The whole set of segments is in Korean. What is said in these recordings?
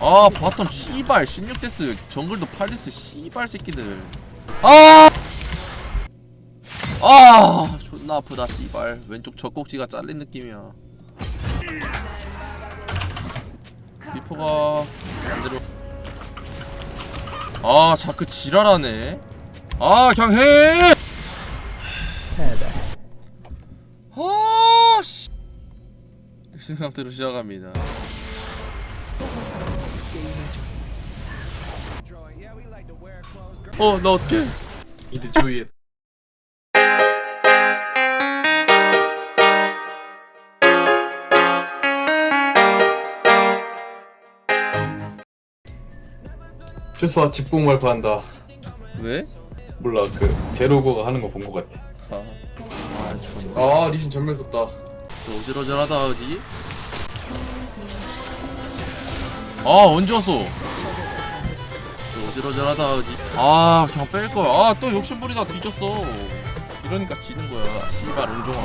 아 바텀 씨발 16데스 정글도 8데스 씨발 새끼들 아! 아 존나 아프다 씨발 왼쪽 젖꼭지가 잘린 느낌이야 리퍼가 반대로 아 자크 지랄하네 아 그냥 해! 아 씨. 승 상태로 시작합니다 어 나 어떡해. 미드 주위에 최소한 집공 발표한다. 왜? 몰라 그 제로고가 하는 거본거 같아. 아, 아 아 리신 전멸 썼다. 어질어질하다 그지? 아 언제 왔어? 어질어질하다 그지? 아 그냥 뺄거야. 아또 욕심부리다 뒤졌어. 이러니까 지는 거야. 씨발 은종아.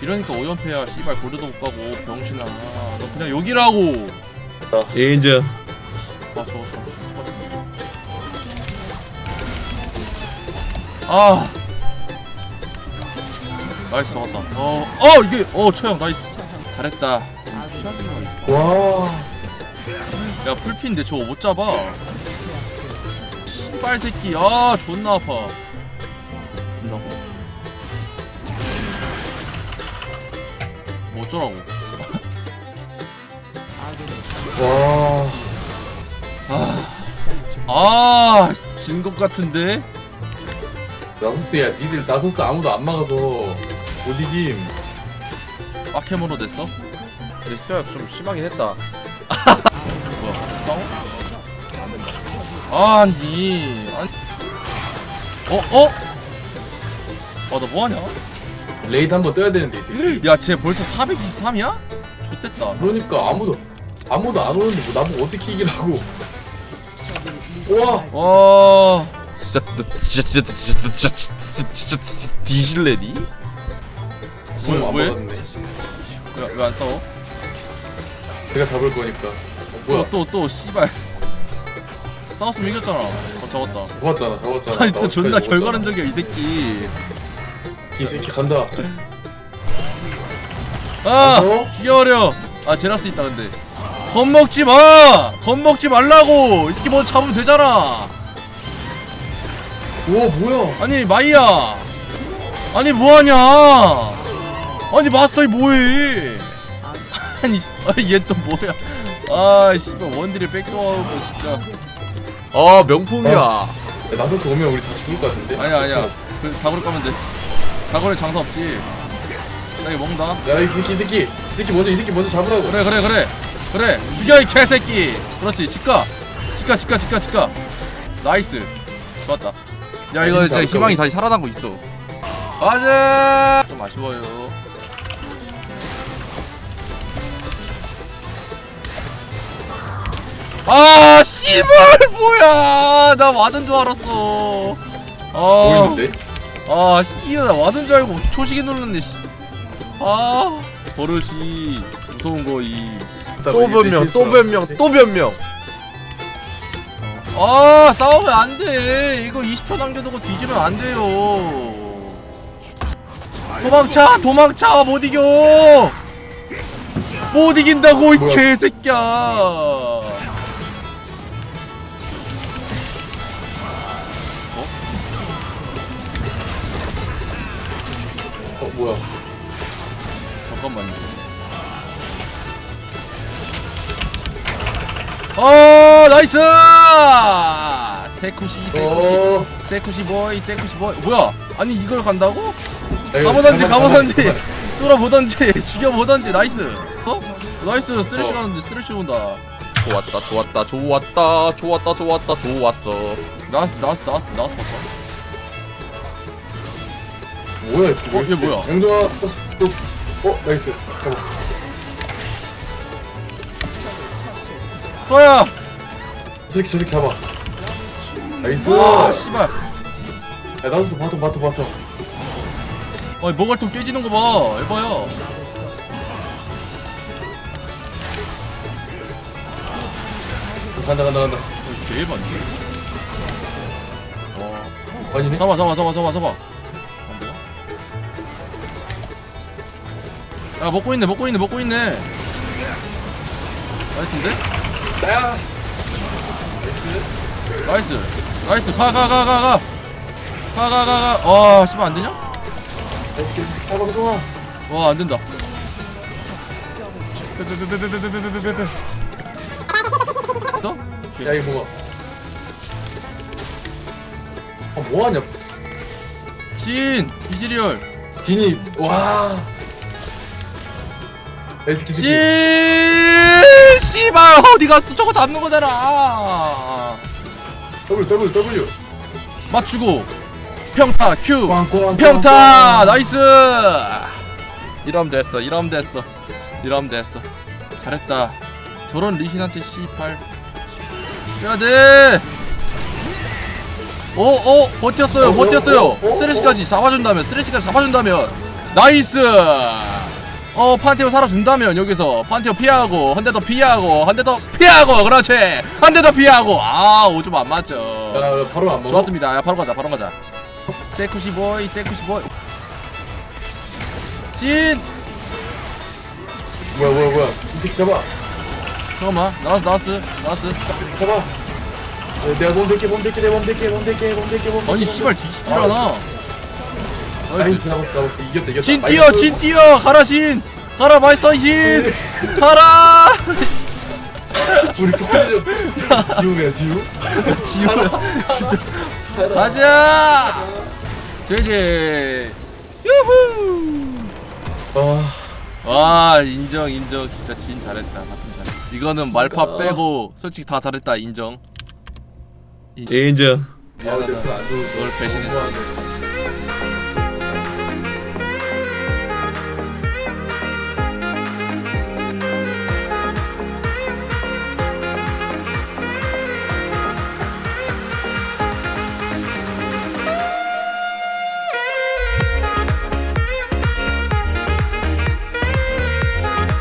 이러니까 오연패야. 씨발 고려도 못 가고 병신아. 너 그냥 여기라고. 인정. 아 저거 저거 아. 나이스 잡았다. 어, 어 이게 어 처형 나이스. 잘했다. 와 야 풀핀데 저거 못 잡아. 씨발 새끼. 아 존나 아파. 준다고? 뭐 어쩌라고? 와, 아 진 것 같은데? 나소스야 니들 나소스 아무도 안 막아서 못 이김. 빡해모노 됐어? 근데 수야 좀 심하긴 했다 싸워? 아니 아니 어? 어? 아나 뭐하냐? 레이드 한번 떠야 되는데 이 새끼 야쟤 벌써 423이야? 좋됐다 그러니까 아무도 아무도 안 오는데 뭐 나보고 어떻게 이기라고 와와 진짜 너 진짜 진짜 진짜 진짜 진짜 진짜 뒤질래니? 안 왜? 막았네 왜안 싸워? 제가 잡을 거니까 어, 뭐야? 또또또 씨발. 싸웠으면 이겼잖아. 어 잡았다. 잡았잖아 잡았잖아. 아니 나또 존나 결과론적이야 이 새끼. 이 새끼 간다. 아 어? 죽여버려. 아 제라스 있다 근데. 겁먹지 마! 겁먹지 말라고! 이 새끼 먼저 잡으면 되잖아. 우와 뭐야? 아니 마이야. 아니 뭐하냐? 아니 마스터이 뭐해? 아니 얘 또 뭐야 아 씨발 원딜을 백도하고 진짜. 아 명품이야. 야, 나서스 오면 우리 다 죽을 것 같은데? 아니야 아니야. 그 다구를 까면 돼. 다구를 장사 없지. 나 이거 먹는다. 야이 새끼 이 새끼. 이 새끼 먼저 이 새끼 먼저 잡으라고. 그래 그래 그래. 그래. 죽여 이 개새끼. 그렇지. 직가. 직가 직가 직가 직가. 나이스. 좋았다. 야 이거 진짜 희망이 다시 살아나고 있어. 가자! 좀 아쉬워요 아 씨발 뭐야 나 와든 줄 알았어 아 보이는데 아, 이거 나 와든 줄 알고 초시계 눌렀네. 씨. 아, 버릇이 무서운 거이. 또 변명 또 변명 또 변명 아, 싸우면 안 돼. 이거 20초 남겨두고 뒤지면 안 돼요. 도망쳐, 도망쳐, 못 이겨. 못 이긴다고 이 뭐야? 개새끼야. 뭐야 잠깐만요. 어, 나이스! 세쿠시, 세쿠시. 어 세쿠시 보이 세쿠시 보이 뭐야 아니 이걸 간다고? 이거 가보던지 가보던지 뚫어보던지 죽여보던지 나이스 어? 나이스 쓰레쉬 어. 가는데 쓰레쉬 온다 좋았다 좋았다 좋았다 좋았다 좋았다 좋았어 나왔어 나왔어 나왔어 나왔어 봤어 뭐야 이 새끼 어, 얘 뭐야? 영정아 어, 나이스. 잡아 써야! 저 새끼 저 새끼 잡아. 나이스. 와 씨발. 야 나서스 바텀 바텀 바텀 아니 뭐갈통 깨지는 거봐. 에바야 간다 간다 간다. 어, 개반지 와 아니네? 잡아 잡아 잡아 잡아 잡아 야 먹고 있네 먹고 있네 먹고 있네 나이스인데? 야 나이스 나이스 가 가 가 가가 가 가 가가와 씨발 안 되냐? 나이스 나이스 잡아서 와안 된다 빼빼빼빼빼빼빼빼빼빼 됐어? 야 이거 뭐야 아 뭐하냐 진 이지리얼 디니 와 나이스 진 키스키 씨발 어디 갔어? 저거 잡는 거잖아. W W W. 맞추고. 평타 큐 꽝꽝 평타 나이스. 이러면 됐어 이러면 됐어. 이러면 됐어. 잘했다. 저런 리신한테 C8 해야돼. 어어 버텼어요 어, 버텼어요. 어, 어, 어, 쓰레쉬까지 잡아준다면 쓰레쉬까지 잡아준다면. 나이스 어 판테오 살아준다면 여기서 판테오 피하고 한 대 더 피하고 한 대 더 피하고 그렇지 한 대 더 피하고 아 오줌 안 맞죠 야 바로 안 먹어 좋았습니다. 야, 바로 가자. 바로 가자. 세쿠시 보이, 세쿠시 보이. 진. 뭐야 뭐야 뭐야 이 새끼 잡아 잠깐만. 나왔어, 나왔어, 나왔어. 잡아 야, 내가 몸 될게 몸 내몸 될게 몸 될게 몸 될게 몸 아니 될게, 씨발 몸 뒤지질 않아. 나이스 잡았어 잡았어 이겼다 이겼다 진 나이스. 뛰어, 진 뛰어. 가라 신. 가라 마이스터 신. 가라. 우리 포커즈 지우야 지우 지우야. 진짜. 가자. 제제. 유후. 아 와 인정 인정 진짜 진 잘했다 바텀 잘했다 이거는 말파 빼고 솔직히 다 잘했다 인정 인정 아, 미안하다 안 좋은 널 배신했어